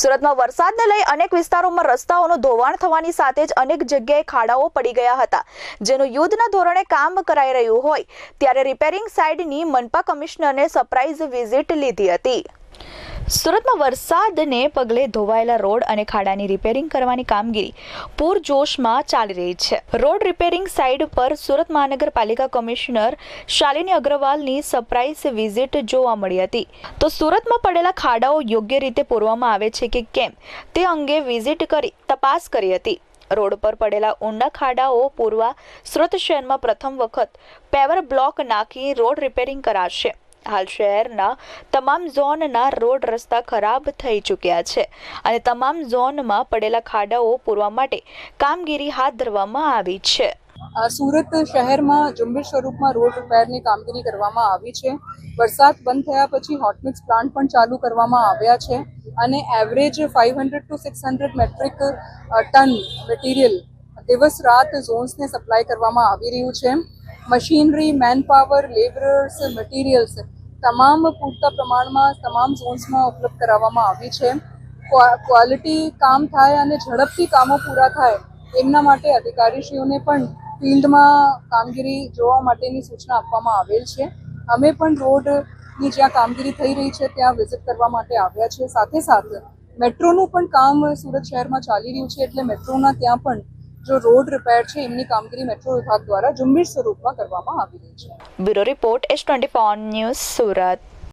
સુરતમાં વરસાદને લઈ અનેક વિસ્તારોમાં રસ્તાઓનું ધોવાણ થવાની સાથે જ અનેક જગ્યાએ ખાડાઓ પડી ગયા હતા. જેનું યુદ્ધના ધોરણે કામ કરાઈ રહ્યું હોય, ત્યારે રિપેરિંગ સાઇડની મનપા કમિશનરને સરપ્રાઇઝ વિઝિટ લીધી હતી. સુરતમાં વરસાદને પગલે ધોવાયેલા રોડ અને ખાડાની રિપેરિંગ કરવાની કામગીરી પૂરજોશમાં ચાલી રહી છે. રોડ રિપેરિંગ સાઇડ પર સુરત મહાનગરપાલિકા કમિશનર શાલિની અગ્રવાલની સરપ્રાઇઝ વિઝિટ જોવા મળી હતી. તો સુરતમાં પડેલા ખાડાઓ યોગ્ય રીતે પૂરવામાં આવે છે કે કેમ? તે અંગે વિઝિટ કરી તપાસ કરી હતી. રોડ પર પડેલા ઊંડા ખાડાઓ પૂરવા સુરત શહેરમાં પ્રથમ વખત પેવર બ્લોક નાખી રોડ રિપેરિંગ કરાશે. હાલ શહેરના તમામ ઝોનના રોડ રસ્તા ખરાબ થઈ ચૂક્યા છે અને તમામ ઝોનમાં પડેલા ખાડાઓ પૂરવા માટે કામગીરી હાથ ધરવામાં આવી છે. સુરત શહેરમાં ઝુંબેશ સ્વરૂપમાં રોડ રિપેરની કામગીરી કરવામાં આવી છે. વરસાદ બંધ થયા પછી હોટમિક્સ પ્લાન્ટ પણ ચાલુ કરવામાં આવ્યા છે અને average five hundred to six hundred metric ton material દિવસ રાત ઝોન્સને સપ્લાય કરવામાં આવી રહ્યું છે. મશીનરી, મેનપાવર, લેબરર્સ, મટીરિયલ્સ તમામ પૂરતા પ્રમાણમાં, તમામ ઝોન્સમાં ઉપલબ્ધ કરાવવામાં આવી છે. ક્વા- ક્વોલિટી કામ થાય અને ઝડપથી કામો પૂરા થાય, એમના માટે અધિકારીશ્રીઓને પણ ફિલ્ડમાં કામગીરી જોવા માટેની સૂચના આપવામાં આવેલ છે. અમે પણ રોડની જ્યાં કામગીરી થઈ રહી છે, ત્યાં વિઝિટ કરવા માટે આવ્યા છે સાથે સાથે મેટ્રોનું પણ કામ સુરત શહેરમાં ચાલી રહ્યું છે, એટલે મેટ્રોના ત્યાં પણ જો રોડ રિપેર છે, એમની કામગીરી મેટ્રો વિભાગ દ્વારા ઝુંબેશ સ્વરૂપમાં કરવામાં આવી રહી છે. Bureau report S twenty news, Surat.